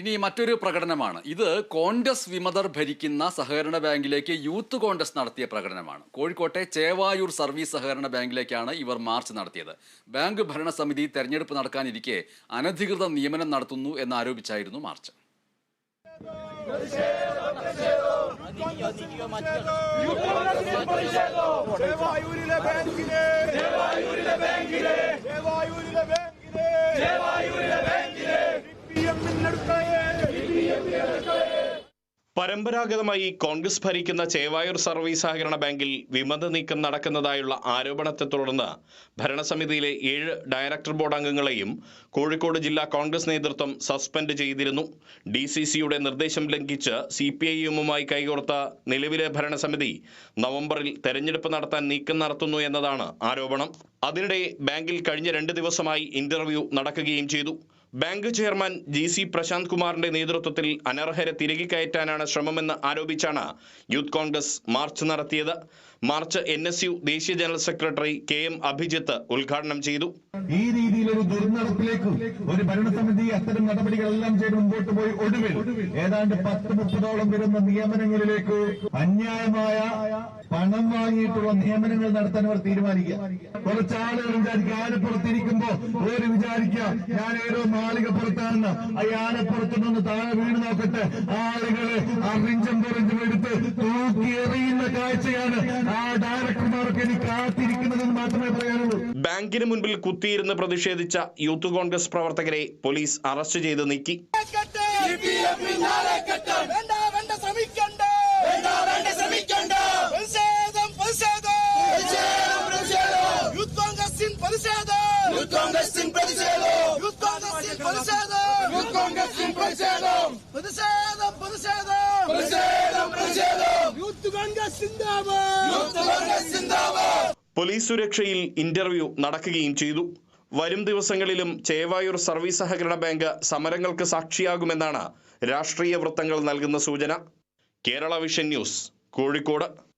ഇനി മറ്റൊരു പ്രകടനമാണ്. ഇത് കോൺഗ്രസ് വിമതർ ഭരിക്കുന്ന സഹകരണ ബാങ്കിലേക്ക് യൂത്ത് കോൺഗ്രസ് നടത്തിയ പ്രകടനമാണ്. കോഴിക്കോട്ടെ ചേവായൂർ സർവീസ് സഹകരണ ബാങ്കിലേക്കാണ് ഇവർ മാർച്ച് നടത്തിയത്. ബാങ്ക് ഭരണസമിതി തെരഞ്ഞെടുപ്പ് നടക്കാനിരിക്കെ അനധികൃത നിയമനം നടത്തുന്നു എന്നാരോപിച്ചായിരുന്നു മാർച്ച്. ബാങ്കിലെ ചേവായൂരിലെ ബാങ്കിലെ ചേവായൂരിലെ ബാങ്കിലെ ചേവായൂരിലെ ബാങ്കിലെ പരമ്പരാഗതമായി കോൺഗ്രസ് ഭരിക്കുന്ന ചേവായൂർ സർവീസ് സഹകരണ ബാങ്കിൽ വിമത നീക്കം നടക്കുന്നതായുള്ള ആരോപണത്തെ തുടർന്ന് ഭരണസമിതിയിലെ ഏഴ് ഡയറക്ടർ ബോർഡ് അംഗങ്ങളെയും കോഴിക്കോട് ജില്ലാ കോൺഗ്രസ് നേതൃത്വം സസ്പെൻഡ് ചെയ്തിരുന്നു. ഡി സി സിയുടെ നിർദ്ദേശം ലംഘിച്ച് സി പി ഐ എമ്മുമായി കൈകോർത്ത നിലവിലെ ഭരണസമിതി നവംബറിൽ തെരഞ്ഞെടുപ്പ് നടത്താൻ നീക്കം നടത്തുന്നു എന്നതാണ് ആരോപണം. അതിനിടെ ബാങ്കിൽ കഴിഞ്ഞ രണ്ട് ദിവസമായി ഇന്റർവ്യൂ നടക്കുകയും ചെയ്തു. Bank chairman G C Prashanth കുമാറിന്റെ നേതൃത്വത്തിൽ അനർഹരെ തിരികെ കയറ്റാനാണ് ശ്രമമെന്ന് ആരോപിച്ചാണ് യൂത്ത് കോൺഗ്രസ് മാർച്ച് നടത്തിയത്. മാർച്ച് എൻ എസ് യു ദേശീയ general secretary K M Abhijith ഉദ്ഘാടനം ചെയ്തു. ഈ രീതിയിൽ ഒരു ദുരന്തത്തിലേക്ക് ഒരു ഭരണസമിതി അത്തരം നടപടികളെല്ലാം ചെയ്ത് മുമ്പോട്ട് പോയി ഒടുവിൽ ഏതാണ്ട് പത്ത് മുപ്പതോളം വരുന്ന നിയമനങ്ങളിലേക്ക് അന്യായമായ പണം വാങ്ങിയിട്ടുള്ള നിയമനങ്ങൾ നടത്താൻ അവർ തീരുമാനിക്കുക. കുറച്ച് ആളുകൾ വിചാരിക്കുക ആനപ്പുറത്തിരിക്കുമ്പോ ഒരു വിചാരിക്കുക ഞാൻ ഏതോ മാളിക പുറത്താണെന്ന്. ആ ആനപ്പുറത്തു നിന്ന് താഴെ വീണ് നോക്കട്ടെ. ആളുകളെ അറിഞ്ചം പൊറിഞ്ചും എടുത്ത് തൂക്കി എറിയുന്ന കാഴ്ചയാണ് ആ ഡയറക്ടർമാർക്ക് ഇനി കാത്തിരിക്കുന്നതെന്ന് മാത്രമേ പറയാനുള്ളൂ. ബാങ്കിന് മുൻപിൽ കുത്തിയിരുന്ന് പ്രതിഷേധിച്ച യൂത്ത് കോൺഗ്രസ് പ്രവർത്തകരെ പോലീസ് അറസ്റ്റ് ചെയ്ത് നീക്കി. വേണ്ട വേണ്ട ശ്രമിക്കണ്ട വേണ്ട വേണ്ട ശ്രമിക്കണ്ട പ്രതിഷേധം പ്രതിഷേധം പ്രതിഷേധം യൂത്ത് കോൺഗ്രസിൻ പ്രതിഷേധം യൂത്ത് കോൺഗ്രസിൻ പ്രതിഷേധം യൂത്ത് കോൺഗ്രസിൻ പ്രതിഷേധം യൂത്ത് കോൺഗ്രസിൻ പ്രതിഷേധം പ്രതിഷേധം പ്രതിഷേധം പ്രതിഷേധം പ്രതിഷേധം യൂത്ത് കോൺഗ്രസ് സിന്ദാബാദ് യൂത്ത് കോൺഗ്രസ് സിന്ദാബാദ് പോലീസ് സുരക്ഷയിൽ ഇന്റർവ്യൂ നടക്കുകയും ചെയ്തു. വരും ദിവസങ്ങളിലും ചേവായൂർ സർവീസ് സഹകരണ ബാങ്ക് സമരങ്ങൾക്ക് സാക്ഷിയാകുമെന്നാണ് രാഷ്ട്രീയ വൃത്തങ്ങൾ നൽകുന്ന സൂചന. Kerala vision news Kozhikode.